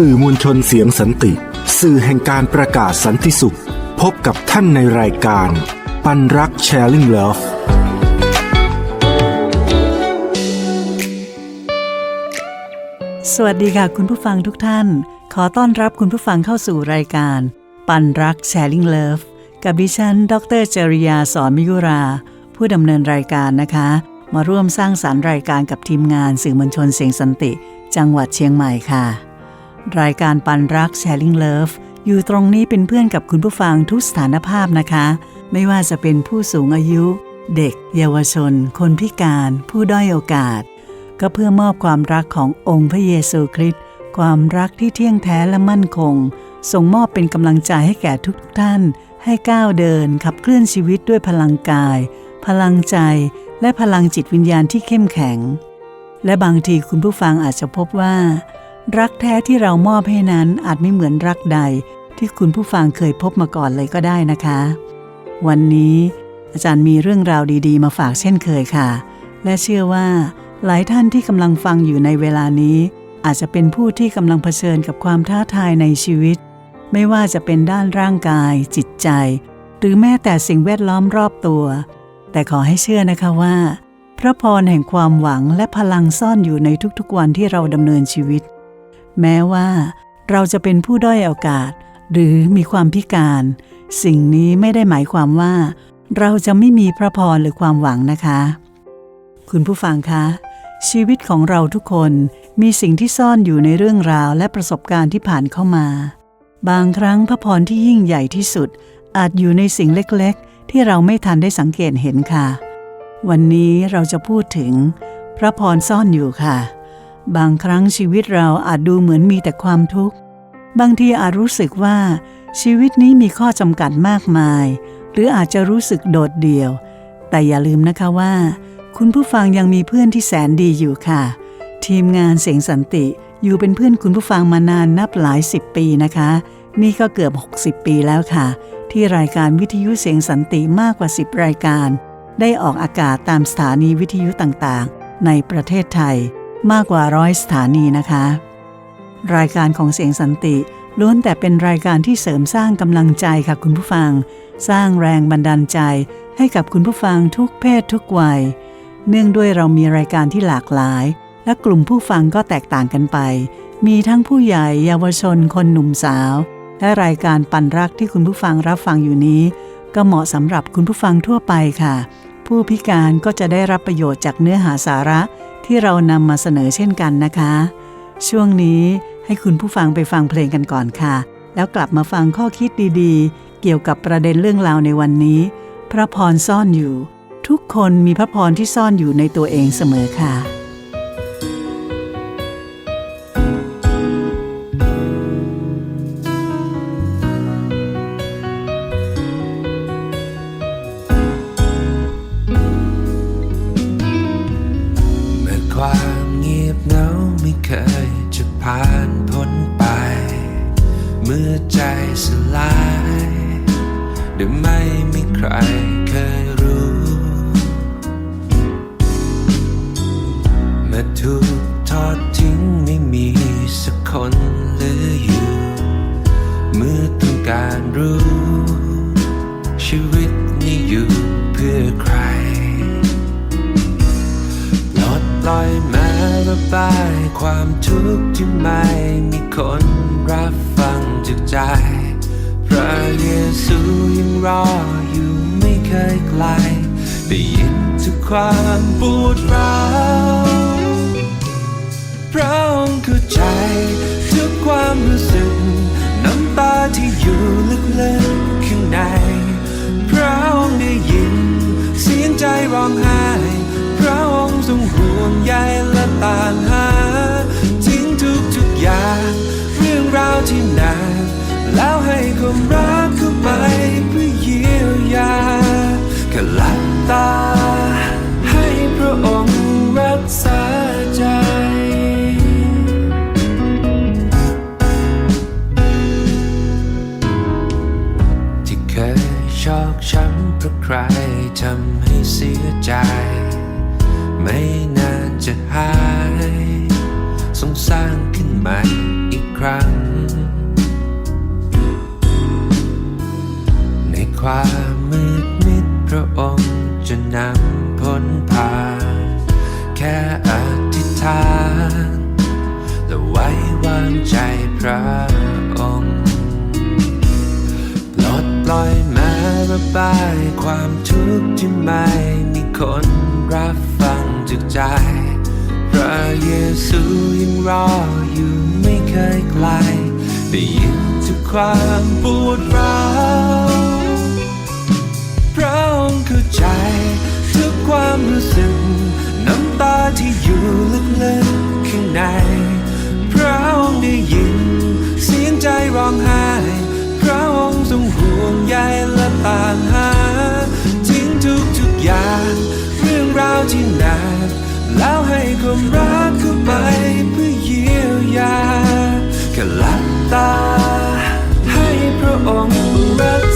สื่อมวลชนเสียงสันติ สื่อแห่งการประกาศสันติสุข พบกับท่านในรายการ ปันรักแชร์ลิงเลิฟสวัสดีค่ะคุณผู้ฟังทุกท่าน ขอต้อนรับคุณผู้ฟังเข้าสู่รายการ ปันรัก Sharing Love กับดิฉัน ดรจริยาสอนมิยุรา ผู้ดำเนินรายการนะคะ มาร่วมสร้างสารรค์รายการกับทีมงานสื่อมวลชนเสียงสันติ จังหวัดเชียงใหม่ค่ะ รายการปันรัก Sharing Love อยู่ตรงนี้เป็นเพื่อนกับคุณผู้ฟังทุกสถานภาพนะคะ ไม่ว่าจะเป็นผู้สูงอายุ เด็ก เยาวชน คนพิการ ผู้ด้อยโอกาส ก็เพื่อมอบความรักขององค์พระเยซูคริสต์ความรักที่เที่ยงแท้และมั่นคง ส่งมอบเป็นกำลังใจให้แก่ทุกท่าน ให้ก้าวเดินขับเคลื่อนชีวิตด้วยพลังกาย พลังใจ และพลังจิตวิญญาณที่เข้มแข็ง และบางทีคุณผู้ฟังอาจจะพบว่า รักแท้ที่เรามอบให้นั้นอาจไม่เหมือนรักใดที่คุณผู้ฟังเคยพบมาก่อนเลยก็ได้นะคะ วันนี้อาจารย์มีเรื่องราวดี ๆ มาฝากเช่นเคยค่ะ และเชื่อว่าหลายท่านที่กำลังฟังอยู่ในเวลานี้ อาจจะเป็นผู้ที่กำลังเผชิญกับความท้าทายในชีวิต ไม่ว่าจะเป็นด้านร่างกาย จิตใจ หรือแม้แต่สิ่งแวดล้อมรอบตัว แต่ขอให้เชื่อนะคะว่า พระพรแห่งความหวังและพลังซ่อนอยู่ในทุกๆวันที่เราดำเนินชีวิต แม้ว่าเราจะเป็นผู้ด้อยโอกาส หรือมีความพิการ สิ่งนี้ไม่ได้หมายความว่า เราจะไม่มีพระพรหรือความหวังนะคะ คุณผู้ฟังคะ ชีวิตของเราทุกคนมีสิ่งที่ซ่อนอยู่ในเรื่องราวและประสบการณ์ที่ผ่านเข้ามา บางครั้งพระพรที่ยิ่งใหญ่ที่สุด อาจอยู่ในสิ่งเล็กๆ ที่เราไม่ทันได้สังเกตเห็นค่ะ วันนี้เราจะพูดถึง พระพรซ่อนอยู่ค่ะ บางครั้งชีวิตเราอาจดูเหมือนมีแต่ความทุกข์ บางทีอาจรู้สึกว่า ชีวิตนี้มีข้อจำกัดมากมาย หรืออาจจะรู้สึกโดดเดี่ยว แต่อย่าลืมนะคะว่า คุณผู้ฟังยังมีเพื่อนที่แสนดีอยู่ค่ะ ทีมงานเสียงสันติอยู่เป็นเพื่อนคุณผู้ฟังมานานนับหลายสิบปีนะคะ นี่ก็เกือบ 60 ปีแล้วค่ะ ที่รายการวิทยุเสียงสันติมากกว่า 10 รายการ ได้ออกอากาศตามสถานีวิทยุต่างๆ ในประเทศไทย มากกว่าร้อยสถานีนะคะ รายการของเสียงสันติล้วนแต่เป็นรายการที่เสริมสร้างกำลังใจค่ะคุณผู้ฟัง สร้างแรงบันดาลใจ ให้กับคุณผู้ฟังทุกเพศทุกวัย เนื่องด้วยเรามีรายการที่หลากหลาย และกลุ่มผู้ฟังก็แตกต่างกันไป มีทั้งผู้ใหญ่เยาวชนคนหนุ่มสาว และรายการปันรักที่คุณผู้ฟังรับฟังอยู่นี้ ก็เหมาะสำหรับคุณผู้ฟังทั่วไปค่ะ ผู้พิการก็จะได้รับประโยชน์จากเนื้อหาสาระ ที่เรานำมาเสนอเช่นกันนะคะ ช่วงนี้ให้คุณผู้ฟังไปฟังเพลงกันก่อนค่ะ แล้วกลับมาฟังข้อคิดดีๆ เกี่ยวกับประเด็นเรื่องราวในวันนี้ พระพรซ่อนอยู่ ทุกคนมีพระพรที่ซ่อนอยู่ในตัวเองเสมอค่ะ ความปวดร้าวพระองค์เข้าใจทุกความรู้สึก น้ำตาที่อยู่ลึกๆข้างใน พระองค์ได้ยิน เสียงใจร้องไห้ พระองค์ทรงห่วงใยและตามหา ทิ้งทุกทุกอย่าง เรื่องราวที่หนักแล้วให้ความรักเข้าไปเพื่อเยียวยาแค่หลับตา ใจ ไม่นานจะหายสงสร้างขึ้นใหม่อีกครั้ง ในความมืดมิดพระองค์จะนำพ้นผ่านแค่อธิษฐานและไว้วางใจพระองค์ปลดปล่อยแม้ระบายความทุกข์ที่ไม่ คนรับฟังจากใจ พระเยซูยังรออยู่ไม่เคยไกล ได้ยินทุกความปวดร้าวพระองค์เข้าใจทุกความรู้สึก น้ำตาที่อยู่ลึกๆข้างใน พระองค์ได้ยิน เสียงใจร้องไห้ พระองค์ทรงห่วงใยและตามหาทิ้งทุกทุก อย่าง เรื่องราวที่หนักแล้วให้ความรักเข้าไปเพื่อเยียวยาแค่หลับตา ให้พระองค์รัก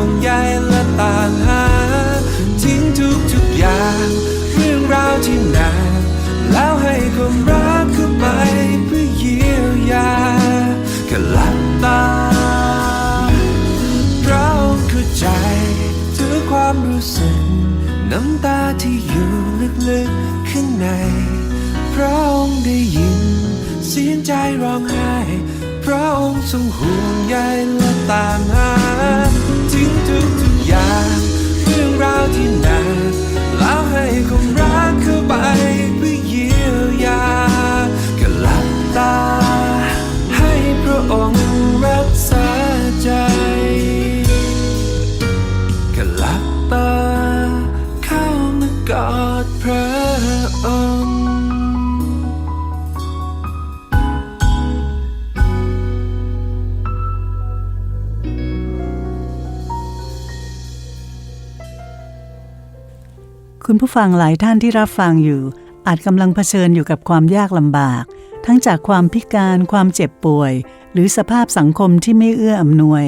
วงใยและตามหา ทิ้งทุกทุกอย่าง เรื่องราวที่หนักแล้วให้ความรักเข้าไปเพื่อเยียวยาแค่หลับตาพระองค์เข้าใจทุกความรู้สึก น้ำตาที่อยู่ลึกๆข้างใน พระองค์ได้ยิน เสียงใจร้องไห้พระองค์ทรงห่วงใยและตามหา ทุกทุกอย่าง เรื่องราวที่นักแล้วให้ความรักเข้าไปเพื่อเยียวยาแค่หลับตา ให้พระองค์รักษาใจแค่หลับตาเข้ามากอดพระองค์ คุณผู้ฟังหลายท่านที่รับฟังอยู่ อาจกำลังเผชิญอยู่กับความยากลำบาก ทั้งจากความพิการความเจ็บป่วย หรือสภาพสังคมที่ไม่เอื้ออำนวย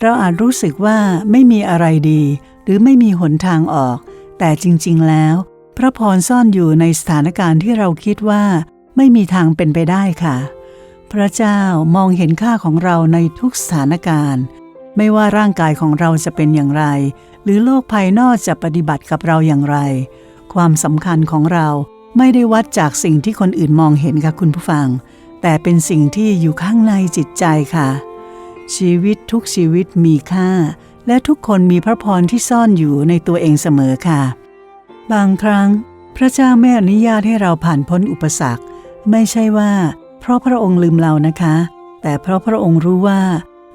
เราอาจรู้สึกว่าไม่มีอะไรดี หรือไม่มีหนทางออก แต่จริง ๆ แล้ว พระพรซ่อนอยู่ในสถานการณ์ที่เราคิดว่า ไม่มีทางเป็นไปได้ค่ะ พระเจ้ามองเห็นค่าของเราในทุกสถานการณ์ ไม่ว่าร่างกายของเราจะเป็นอย่างไร หรือโลกภายนอกจะปฏิบัติกับเราอย่างไร ความสำคัญของเราไม่ได้วัดจากสิ่งที่คนอื่นมองเห็นค่ะคุณผู้ฟัง แต่เป็นสิ่งที่อยู่ข้างในจิตใจค่ะ ชีวิตทุกชีวิตมีค่า และทุกคนมีพระพรที่ซ่อนอยู่ในตัวเองเสมอค่ะ บางครั้ง พระเจ้าไม่อนุญาตให้เราผ่านพ้นอุปสรรค ไม่ใช่ว่า เพราะพระองค์ลืมเรานะคะ แต่เพราะพระองค์รู้ว่า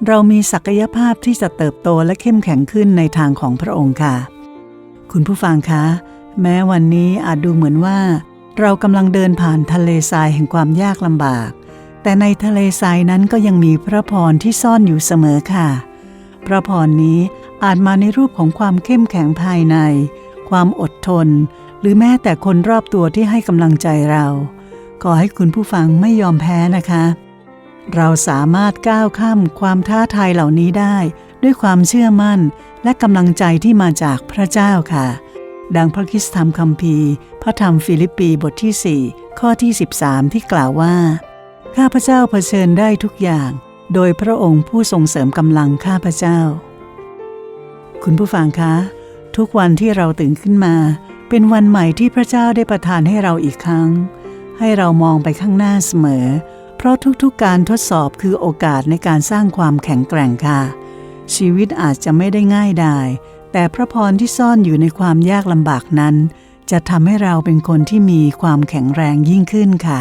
เรามีศักยภาพที่จะเติบโตและเข้มแข็งขึ้นในทางของพระองค์ค่ะ คุณผู้ฟังคะ แม้วันนี้อาจดูเหมือนว่า เรากำลังเดินผ่านทะเลทรายแห่งความยากลำบาก แต่ในทะเลทรายนั้นก็ยังมีพระพรที่ซ่อนอยู่เสมอค่ะ พระพรนี้อาจมาในรูปของความเข้มแข็งภายใน ความอดทน หรือแม้แต่คนรอบตัวที่ให้กำลังใจเรา ขอให้คุณผู้ฟังไม่ยอมแพ้นะคะ เราสามารถก้าวข้ามความท้าทายเหล่านี้ได้ ด้วยความเชื่อมั่นและกำลังใจที่มาจากพระเจ้าค่ะ ดังพระคิสธรรมคัมภีร์ พระธรรมฟิลิปปีบทที่ 4 ข้อที่ 13 ที่กล่าวว่า ข้าพเจ้าเผชิญได้ทุกอย่าง โดยพระองค์ผู้ทรงเสริมกำลังข้าพเจ้า คุณผู้ฟังคะ ทุกวันที่เราตื่นขึ้นมา เป็นวันใหม่ที่พระเจ้าได้ประทานให้เราอีกครั้ง ให้เรามองไปข้างหน้าเสมอ เพราะทุกๆการทดสอบคือโอกาสในการสร้างความแข็งแกร่งค่ะ ชีวิตอาจจะไม่ได้ง่ายดายแต่พระพรที่ซ่อนอยู่ในความยากลำบากนั้น จะทำให้เราเป็นคนที่มีความแข็งแรงยิ่งขึ้นค่ะ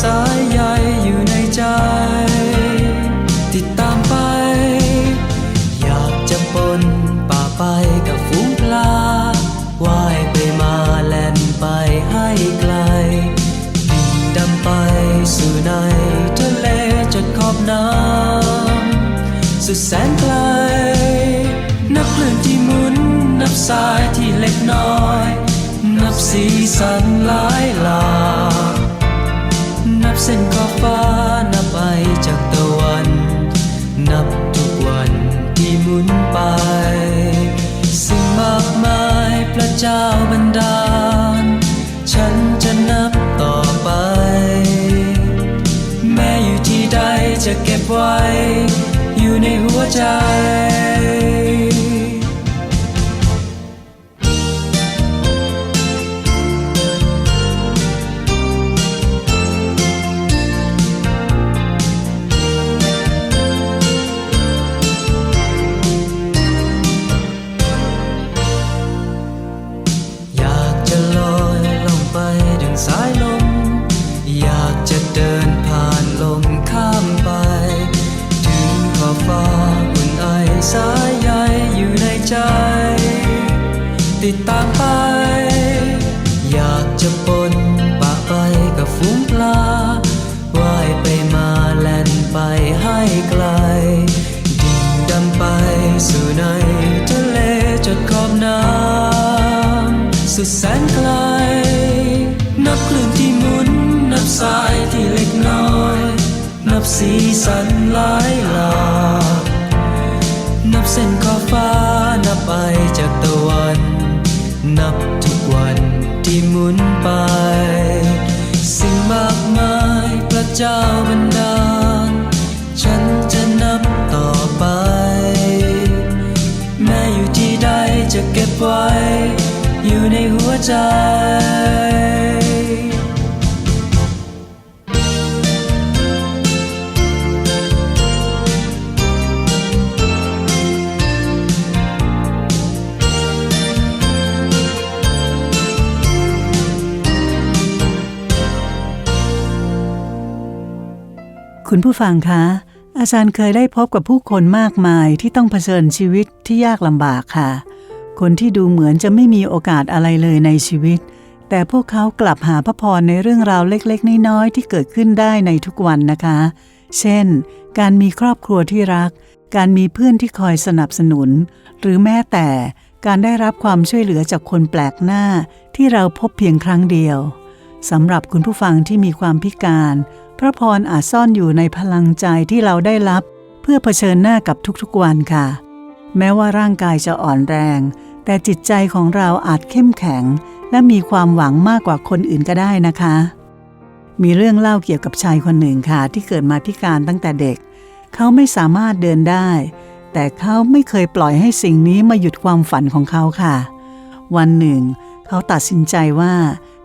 สายใยอยู่ในใจ ติดตามไป อยากจะปนป่าไปกับฝูงปลาว่ายไปมาแล่นไปให้ไกลดินดำไปสู่ในทะเลจดขอบน้ำสุดแสนไกล นับเลื่อนที่มุนนับสายที่เล็กน้อย นับสีสันหลายหลาก ส้นขอบฟ้านับไปจากตะวัน นับทุกวันที่หมุนไป สิ่งมากมายพระเจ้าบันดาล ฉันจะนับต่อไป แม้อยู่ที่ใดจะเก็บไว้ อยู่ในหัวใจ จ้าบันดาล ฉันจะนับต่อไป แม้อยู่ที่ใดจะเก็บไว้ อยู่ในหัวใจ คุณผู้ฟังคะ อาจารย์เคยได้พบกับผู้คนมากมายที่ต้องเผชิญชีวิตที่ยากลำบากค่ะ คนที่ดูเหมือนจะไม่มีโอกาสอะไรเลยในชีวิต แต่พวกเขากลับหาพระพรในเรื่องราวเล็กๆ น้อยๆที่เกิดขึ้นได้ในทุกวันนะคะ เช่น การมีครอบครัวที่รัก การมีเพื่อนที่คอยสนับสนุน หรือแม้แต่การได้รับความช่วยเหลือจากคนแปลกหน้าที่เราพบเพียงครั้งเดียวสำหรับคุณผู้ฟังที่มีความพิการ ระพรอาจซ่อนอยู่ในพลังใจที่เราได้รับ เพื่อเผชิญหน้ากับทุกๆวันค่ะ แม้ว่าร่างกายจะอ่อนแรง แต่จิตใจของเราอาจเข้มแข็ง และมีความหวังมากกว่าคนอื่นก็ได้นะคะ มีเรื่องเล่าเกี่ยวกับชายคนหนึ่งค่ะ ที่เกิดมาพิการตั้งแต่เด็ก เขาไม่สามารถเดินได้ แต่เขาไม่เคยปล่อยให้สิ่งนี้มาหยุดความฝันของเขาค่ะ วันหนึ่ง เขาตัดสินใจว่า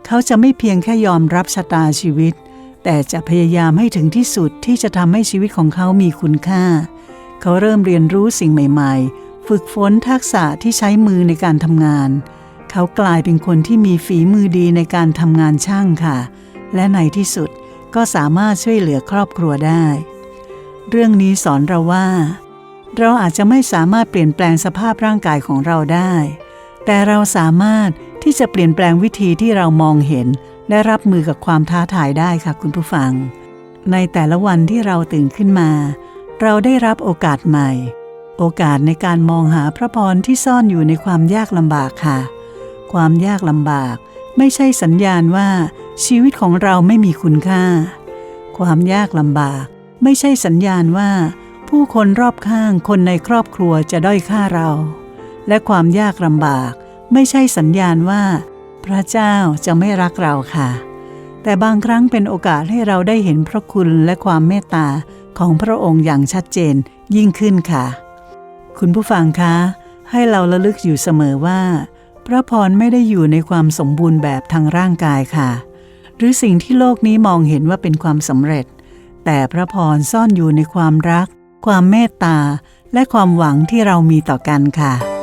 เขาจะไม่เพียงแค่ยอมรับชะตาชีวิต แต่จะพยายามให้ถึงที่สุดที่จะทำให้ชีวิตของเขามีคุณค่า เขาเริ่มเรียนรู้สิ่งใหม่ ๆ ฝึกฝนทักษะที่ใช้มือในการทำงาน เขากลายเป็นคนที่มีฝีมือดีในการทำงานช่างค่ะ และในที่สุดก็สามารถช่วยเหลือครอบครัวได้ เรื่องนี้สอนเราว่า เราอาจจะไม่สามารถเปลี่ยนแปลงสภาพร่างกายของเราได้ แต่เราสามารถที่จะเปลี่ยนแปลงวิธีที่เรามองเห็น และรับมือกับความท้าทายได้ค่ะคุณผู้ฟัง ในแต่ละวันที่เราตื่นขึ้นมา เราได้รับโอกาสใหม่ โอกาสในการมองหาพระพรที่ซ่อนอยู่ในความยากลำบากค่ะ ความยากลำบาก ไม่ใช่สัญญาณว่า ชีวิตของเราไม่มีคุณค่า ความยากลำบาก ไม่ใช่สัญญาณว่า ผู้คนรอบข้างคนในครอบครัวจะด้อยค่าเรา และความยากลำบาก ไม่ใช่สัญญาณว่า พระเจ้าจะไม่รักเราค่ะ แต่บางครั้งเป็นโอกาสให้เราได้เห็นพระคุณและความเมตตาของพระองค์อย่างชัดเจนยิ่งขึ้นค่ะ คุณผู้ฟังคะ ให้เราระลึกอยู่เสมอว่า พระพรไม่ได้อยู่ในความสมบูรณ์แบบทางร่างกายค่ะ หรือสิ่งที่โลกนี้มองเห็นว่าเป็นความสำเร็จ แต่พระพรซ่อนอยู่ในความรัก ความเมตตา และความหวังที่เรามีต่อกันค่ะ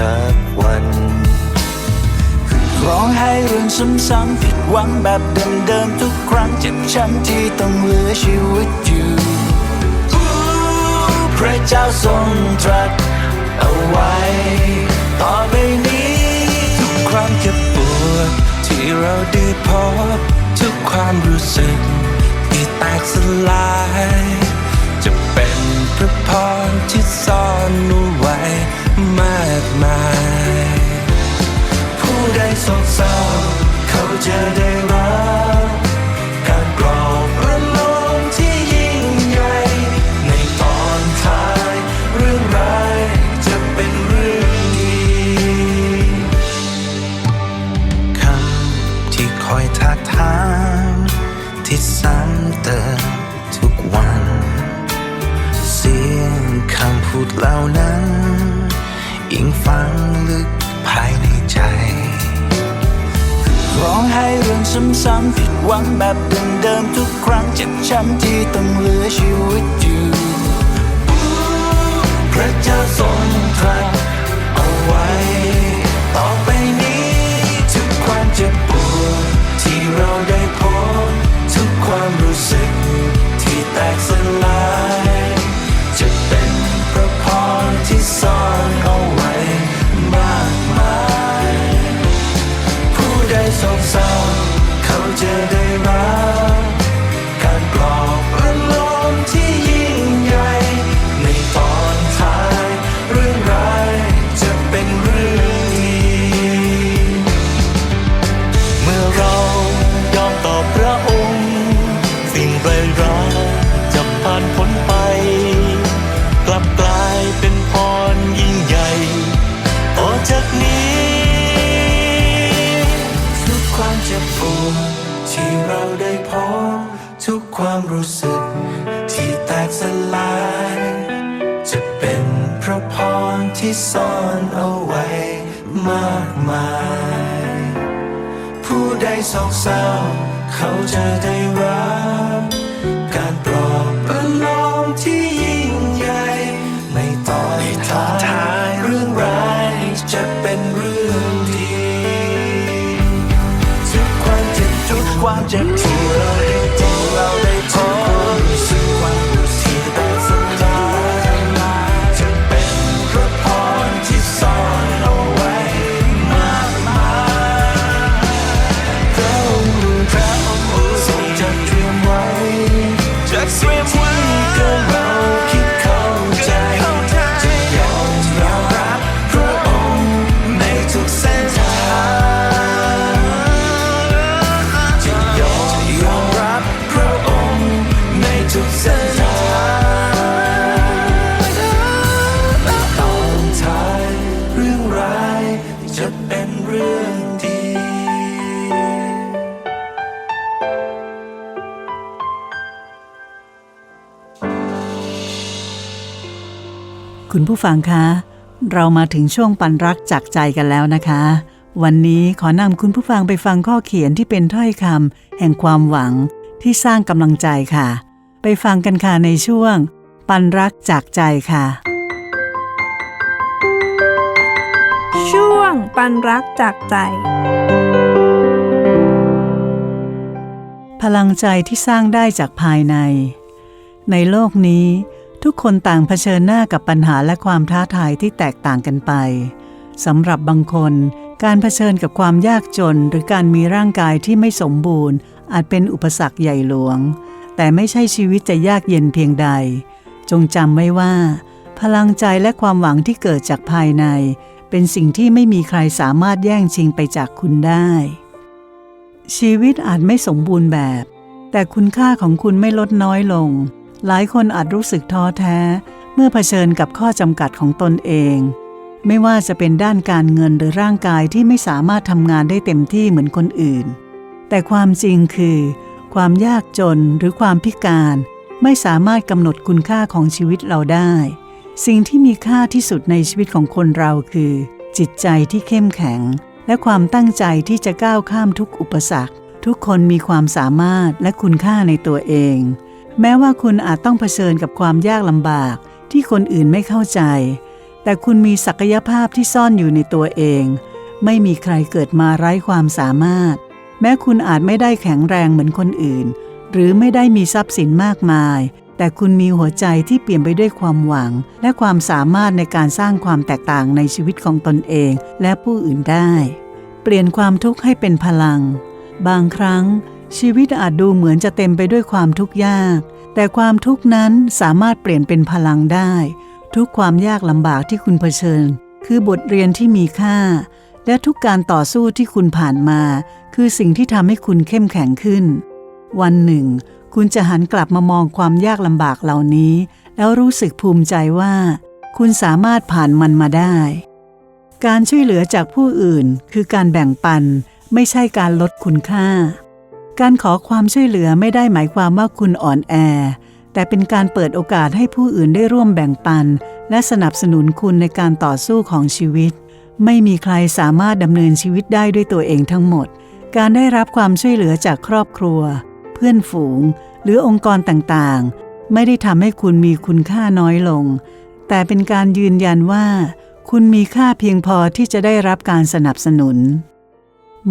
สักวันร้องไห้เรื่องซ้ำๆผิดหวังแบบเดิมๆทุกครั้งเจ็บช้ำที่ต้องเหลือชีวิตอยู่พระเจ้าทรงตรัสเอาไว้ ต่อไปนี้ ทุกความเจ็บปวดที่เราได้พบทุกความรู้สึกที่แตกสลาย จะเป็นพระพรที่ซ่อนเอาไว้ มากมาย ผู้ใดโศกเศร้าเขาจะได้รัก ซ้ำผิดหวังแบบเดิมๆทุกครั้งเจ็บช้ำที่ต้องเหลือชีวิตอยู่พระเจ้า ที่ซ่อนเอาไว้มากมาย ผู้ใดโศกเศร้า เขาจะได้รับการปลอบประโลมที่ยิ่งใหญ่ในตอนท้ายเรื่องร้ายจะเป็นเรื่องดีทุกความเจ็บทุกความเจ็บที่เราได้ที่เรา ผู้ฟังคะ เรามาถึงช่วงปันรักจากใจกันแล้วนะคะ วันนี้ขอนำคุณผู้ฟังไปฟังข้อเขียนที่เป็นถ้อยคำแห่งความหวังที่สร้างกำลังใจค่ะ ไปฟังกันค่ะในช่วง ปันรักจากใจค่ะ ช่วงปันรักจากใจ พลังใจที่สร้างได้จากภายใน ในโลกนี้ ทุกคนต่างเผชิญหน้ากับปัญหาและความท้าทายที่แตกต่างกันไปสำหรับบางคน การเผชิญกับความยากจน หรือการมีร่างกายที่ไม่สมบูรณ์ อาจเป็นอุปสรรคใหญ่หลวง แต่ไม่ใช่ชีวิตจะยากเย็นเพียงใด จงจำไว้ว่า พลังใจและความหวังที่เกิดจากภายใน เป็นสิ่งที่ไม่มีใครสามารถแย่งชิงไปจากคุณได้ ชีวิตอาจไม่สมบูรณ์แบบ แต่คุณค่าของคุณไม่ลดน้อยลง หลายคนอาจรู้สึกท้อแท้ เมื่อเผชิญกับข้อจำกัดของตนเอง ไม่ว่าจะเป็นด้านการเงินหรือร่างกายที่ไม่สามารถทำงานได้เต็มที่เหมือนคนอื่น แต่ความจริงคือ ความยากจนหรือความพิการ ไม่สามารถกำหนดคุณค่าของชีวิตเราได้ สิ่งที่มีค่าที่สุดในชีวิตของคนเราคือ จิตใจที่เข้มแข็ง และความตั้งใจที่จะก้าวข้ามทุกอุปสรรค ทุกคนมีความสามารถและคุณค่าในตัวเอง แม้ว่าคุณอาจต้องเผชิญกับความยากลำบากที่คนอื่นไม่เข้าใจ แต่คุณมีศักยภาพที่ซ่อนอยู่ในตัวเอง ไม่มีใครเกิดมาไร้ความสามารถ แม้คุณอาจไม่ได้แข็งแรงเหมือนคนอื่น หรือไม่ได้มีทรัพย์สินมากมาย แต่คุณมีหัวใจที่เปลี่ยมไปด้วยความหวัง และความสามารถในการสร้างความแตกต่างในชีวิตของตนเองและผู้อื่นได้ เปลี่ยนความทุกข์ให้เป็นพลัง บางครั้ง ชีวิตอาจดูเหมือนจะเต็มไปด้วยความทุกข์ยาก แต่ความทุกข์นั้นสามารถเปลี่ยนเป็นพลังได้ ทุกความยากลำบากที่คุณเผชิญ คือบทเรียนที่มีค่า และทุกการต่อสู้ที่คุณผ่านมา คือสิ่งที่ทำให้คุณเข้มแข็งขึ้น วันหนึ่ง คุณจะหันกลับมามองความยากลำบากเหล่านี้ แล้วรู้สึกภูมิใจว่า คุณสามารถผ่านมันมาได้ การช่วยเหลือจากผู้อื่น คือการแบ่งปัน ไม่ใช่การลดคุณค่า การขอความช่วยเหลือไม่ได้หมายความว่าคุณอ่อนแอ แต่เป็นการเปิดโอกาสให้ผู้อื่นได้ร่วมแบ่งปัน และสนับสนุนคุณในการต่อสู้ของชีวิต ไม่มีใครสามารถดำเนินชีวิตได้ด้วยตัวเองทั้งหมด การได้รับความช่วยเหลือจากครอบครัว เพื่อนฝูง หรือองค์กรต่างๆ ไม่ได้ทำให้คุณมีคุณค่าน้อยลง แต่เป็นการยืนยันว่า คุณมีค่าเพียงพอที่จะได้รับการสนับสนุน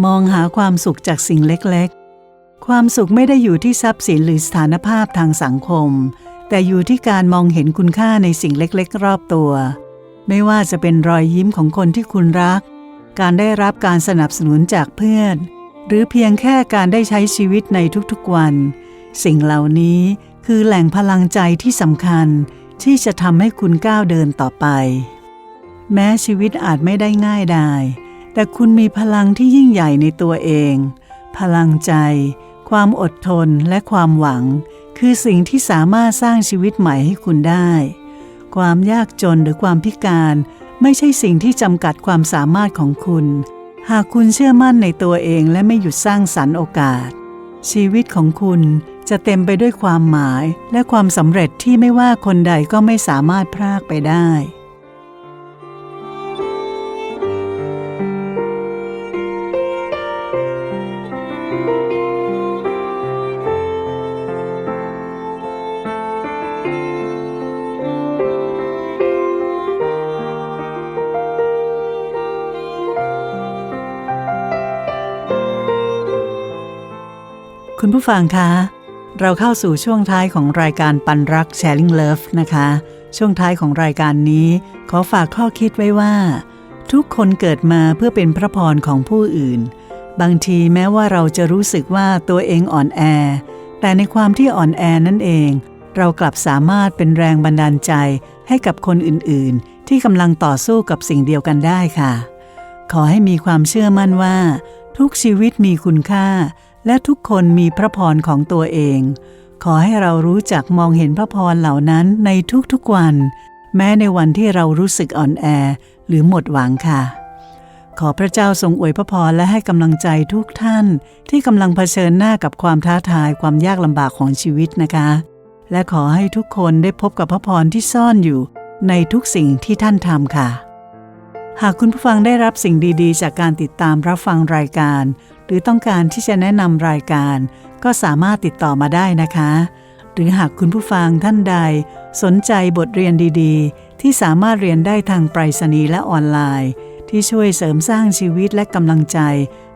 มองหาความสุขจากสิ่งเล็กๆ ความสุขไม่ได้อยู่ที่ทรัพย์สินหรือสถานภาพทางสังคม แต่อยู่ที่การมองเห็นคุณค่าในสิ่งเล็กๆ รอบตัว ไม่ว่าจะเป็นรอยยิ้มของคนที่คุณรัก การได้รับการสนับสนุนจากเพื่อน หรือเพียงแค่การได้ใช้ชีวิตในทุกๆวัน สิ่งเหล่านี้คือแหล่งพลังใจที่สำคัญที่จะทำให้คุณก้าวเดินต่อไป แม้ชีวิตอาจไม่ได้ง่ายดายแต่คุณมีพลังที่ยิ่งใหญ่ในตัวเอง พลังใจ ความอดทนและความหวัง คือสิ่งที่สามารถสร้างชีวิตใหม่ให้คุณได้ ความยากจนหรือความพิการ ไม่ใช่สิ่งที่จำกัดความสามารถของคุณ หากคุณเชื่อมั่นในตัวเองและไม่หยุดสร้างสรรค์โอกาส ชีวิตของคุณจะเต็มไปด้วยความหมายและความสำเร็จที่ไม่ว่าคนใดก็ไม่สามารถพรากไปได้ ผู้ฟังคะ เราเข้าสู่ช่วงท้ายของรายการปันรัก Sharing Love นะคะ ช่วงท้ายของรายการนี้ ขอฝากข้อคิดไว้ว่า ทุกคนเกิดมาเพื่อเป็นพระพรของผู้อื่น บางทีแม้ว่าเราจะรู้สึกว่าตัวเองอ่อนแอ แต่ในความที่อ่อนแอนั่นเอง เรากลับสามารถเป็นแรงบันดาลใจให้กับคนอื่นๆ ที่กำลังต่อสู้กับสิ่งเดียวกันได้ค่ะ ขอให้มีความเชื่อมั่นว่า ทุกชีวิตมีคุณค่า และทุกคนมีพระพรของตัวเอง ขอให้เรารู้จักมองเห็นพระพรเหล่านั้นในทุกๆวัน แม้ในวันที่เรารู้สึกอ่อนแอหรือหมดหวังค่ะ ขอพระเจ้าทรงอวยพระพรและให้กำลังใจทุกท่านที่กำลังเผชิญหน้ากับความท้าทายความยากลำบากของชีวิตนะคะ และขอให้ทุกคนได้พบกับพระพรที่ซ่อนอยู่ในทุกสิ่งที่ท่านทำค่ะ หากคุณผู้ฟังได้รับสิ่งดีๆ จากการติดตามรับฟังรายการ หรือต้องการที่จะแนะนำรายการ ก็สามารถติดต่อมาได้นะคะ หรือหากคุณผู้ฟังท่านใด สนใจบทเรียนดีๆ ที่สามารถเรียนได้ทางไปรษณีย์และออนไลน์ ที่ช่วยเสริมสร้างชีวิตและกำลังใจ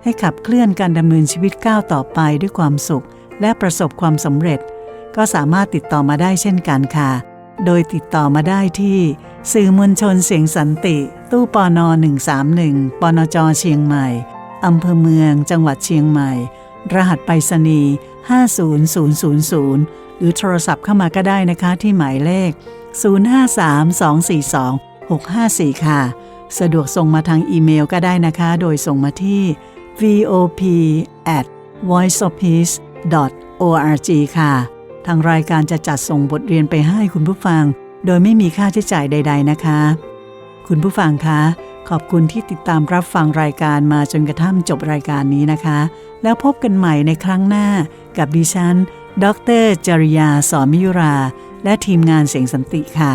ให้ขับเคลื่อนการดำเนินชีวิตก้าวต่อไปด้วยความสุข และประสบความสำเร็จ ก็สามารถติดต่อมาได้เช่นกันค่ะ โดยติดต่อมาได้ที่ สื่อมวลชนเสียงสันติ ตู้ปอนอ131ปนจเชียงใหม่ อำเภอเมืองจังหวัดเชียงใหม่ รหัสไปรษณีย์50000 หรือโทรศัพท์เข้ามาก็ได้นะคะที่หมายเลข 053242654ค่ะ สะดวกส่งมาทางอีเมลก็ได้นะคะ โดยส่งมาที่ vop at voiceofpeace org ค่ะ ทางรายการจะจัดส่งบทเรียนไปให้คุณผู้ฟัง โดยไม่มีค่าใช้จ่ายใด ๆ นะคะ คุณผู้ฟังคะ ขอบคุณที่ติดตามรับฟังรายการมาจนกระทั่งจบรายการนี้นะคะ แล้วพบกันใหม่ในครั้งหน้ากับดิฉัน ดรจริยาสอนมิยุรา และทีมงานเสียงสันติค่ะ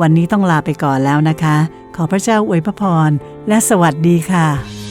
วันนี้ต้องลาไปก่อนแล้วนะคะ ขอพระเจ้าอวยพระพรและสวัสดีค่ะ